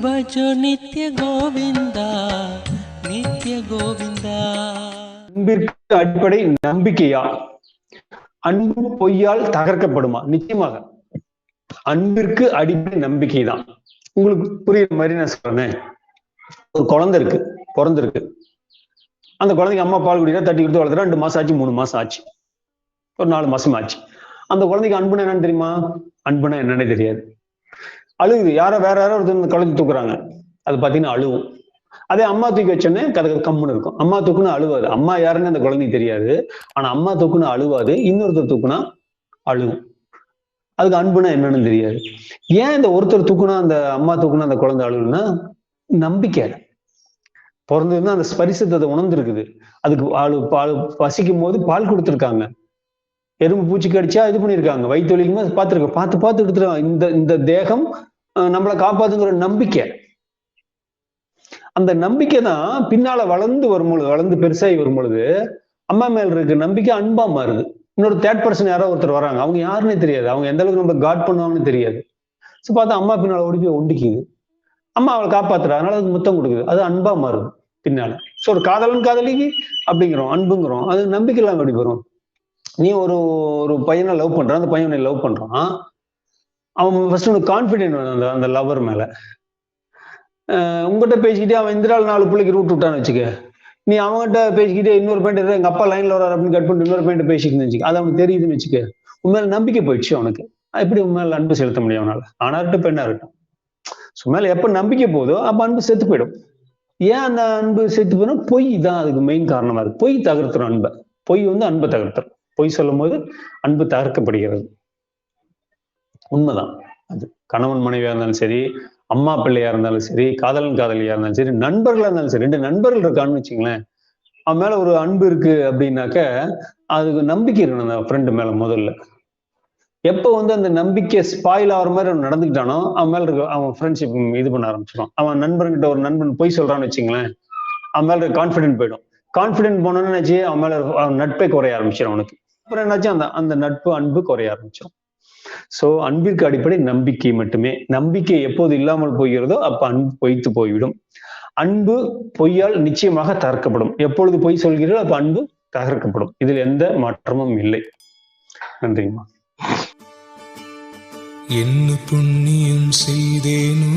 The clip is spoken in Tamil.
பஜோ நித்ய கோவிந்தா நித்ய கோவிந்தா அன்பிற்கு அடிப்படை நம்பிக்கையா அன்பு பொய்யால் தகர்க்கப்படுமா நிச்சயமாக அன்பிற்கு அடிப்படை நம்பிக்கை தான் உங்களுக்கு புரியுற மாதிரி நான் சொல்றேன் ஒரு குழந்தை இருக்கு பிறந்திருக்கு அந்த குழந்தைக்கு அம்மா பால் குடினா தட்டி கொடுத்து வளர்த்துறா ரெண்டு மாசம் ஆச்சு மூணு மாசம் ஆச்சு ஒரு நாலு மாசம் ஆச்சு அந்த குழந்தைக்கு அன்புனா என்னன்னு தெரியுமா அன்புனா என்னன்னு தெரியாது அழுகுது. யாரோ வேற யாரோ ஒருத்தர் இந்த குழந்தை தூக்குறாங்க. அது பாத்தீங்கன்னா அழுவும். அதே அம்மா தூக்கி வச்சோன்னே கதை கம்முன்னு இருக்கும். அம்மா தூக்குனா அழுவாது. அம்மா யாருன்னு அந்த குழந்தைக்கு தெரியாது. ஆனா அம்மா தூக்குனா அழுவாது. இன்னொருத்தர் தூக்குனா அழுவும். அதுக்கு அன்புனா என்னன்னு தெரியாது. ஏன் இந்த ஒருத்தர் தூக்குனா அந்த அம்மா தூக்குனா அந்த குழந்தை அழுகுன்னா நம்பிக்கை பிறந்ததுன்னா அந்த ஸ்பரிசத்தை உணர்ந்துருக்குது. அதுக்கு பால் பால் பசிக்கும் போது பால் கொடுத்துருக்காங்க. எறும்பு பூச்சி கடிச்சா இது பண்ணியிருக்காங்க. வயிற்று வலிக்குமா பார்த்துருக்கோம் பார்த்து பார்த்து எடுத்துருவாங்க இந்த இந்த தேகம் நம்மளை காப்பாத்துங்கிற நம்பிக்கை. அந்த நம்பிக்கை தான் பின்னால வளர்ந்து வரும் பொழுது வளர்ந்து பெருசாகி வரும் பொழுது அம்மா மேல இருக்க நம்பிக்கை அன்பா மாறுது. இன்னொரு தேர்ட் பர்சன் யாரோ ஒருத்தர் வராங்க. அவங்க யாருன்னே தெரியாது. அவங்க எந்த அளவுக்கு நம்ம காட் பண்ணுவாங்கன்னு தெரியாது. ஸோ பார்த்தா அம்மா பின்னால ஓடி போய் ஒண்டிக்குது. அம்மா அவளை காப்பாத்துறா. அதனால அதுக்கு முத்தம் கொடுக்குது. அது அன்பா மாறுது பின்னால. ஸோ ஒரு காதலன் காதலிக்கு அப்படிங்கிறோம். அன்புங்கிறோம். அது நம்பிக்கை இல்லாமல் எப்படி வரும்? நீ ஒரு ஒரு பையனை லவ் பண்ற. அந்த பையனை லவ் பண்றான். அவன் ஃபர்ஸ்ட் உனக்கு கான்ஃபிடென்ட் வேணும் அந்த அந்த லவர் மேல. உங்ககிட்ட பேசிக்கிட்டே அவன் இந்திரால் நாலு பிள்ளைக்கு ரூட் விட்டான்னு வச்சுக்க. நீ அவன்கிட்ட பேசிக்கிட்டே இன்னொரு பாயிண்ட் எங்க அப்பா லைன்ல வராரு அப்படின்னு கட் பண்ணிட்டு இன்னொரு பாயிண்ட் பேசிக்கிட்டு வச்சுக்க அது அவனுக்கு தெரியுதுன்னு வச்சுக்க. உன் மேல நம்பிக்கை போயிடுச்சு அவனுக்கு. எப்படி உன் மேல அன்பு செலுத்த முடியும் அவனால? ஆனா இருக்கட்டும் பெண்ணா இருக்கட்டும் ஸோ மேல எப்ப நம்பிக்கை போதோ அப்ப அன்பு செத்து போயிடும். ஏன் அந்த அன்பு செத்து போயிடும் பொய் தான் அதுக்கு மெயின் காரணமா இருக்கு. பொய் தகர்த்துரும் அன்பை. பொய் வந்து அன்பை தகர்த்துரும். பொய் சொல்லும் போது அன்பு தகர்க்கப்படுகிறது. உண்மைதான். அது கணவன் மனைவியா இருந்தாலும் சரி அம்மா பிள்ளையா இருந்தாலும் சரி காதலன் காதலியா இருந்தாலும் சரி நண்பர்களா இருந்தாலும் சரி ரெண்டு நண்பர்கள் இருக்கான்னு வச்சுங்களேன் அவன் மேல ஒரு அன்பு இருக்கு அப்படின்னாக்க அதுக்கு நம்பிக்கை இருக்கணும் அந்த ஃப்ரெண்டு மேல முதல்ல. எப்போ வந்து அந்த நம்பிக்கை ஸ்பாயில் ஆகிற மாதிரி அவன் நடந்துக்கிட்டானோ அவன் மேல இருக்க அவன் ஃப்ரெண்ட்ஷிப் இது பண்ண ஆரம்பிச்சிடும் அவன் நண்பன்கிட்ட ஒரு நண்பன் பொய் சொல்றான்னு வச்சுங்களேன் அவன் மேல கான்ஃபிடென்ட் போயிடும். கான்ஃபிடென்ட் போனோன்னு நினைச்சு அவன் மேல அவன் நட்பே குறைய ஆரம்பிச்சிடும் அவனுக்கு. அப்புறம் என்னாச்சு? அந்த அந்த நட்பு அன்பு குறைய ஆரம்பிச்சிடும் சோ அன்பிற்கு அடிப்படை நம்பிக்கை மட்டுமே. நம்பிக்கை எப்போது இல்லாமல் போகிறதோ அப்ப அன்பு பொய்த்து போய்விடும். அன்பு பொய்யால் நிச்சயமாக தகர்க்கப்படும். எப்பொழுது பொய் சொல்கிறீர்களோ அப்ப அன்பு தகர்க்கப்படும். இதில் எந்த மாற்றமும் இல்லை. நன்றிங்கம்மா என்ன புண்ணியம் செய்தேனோ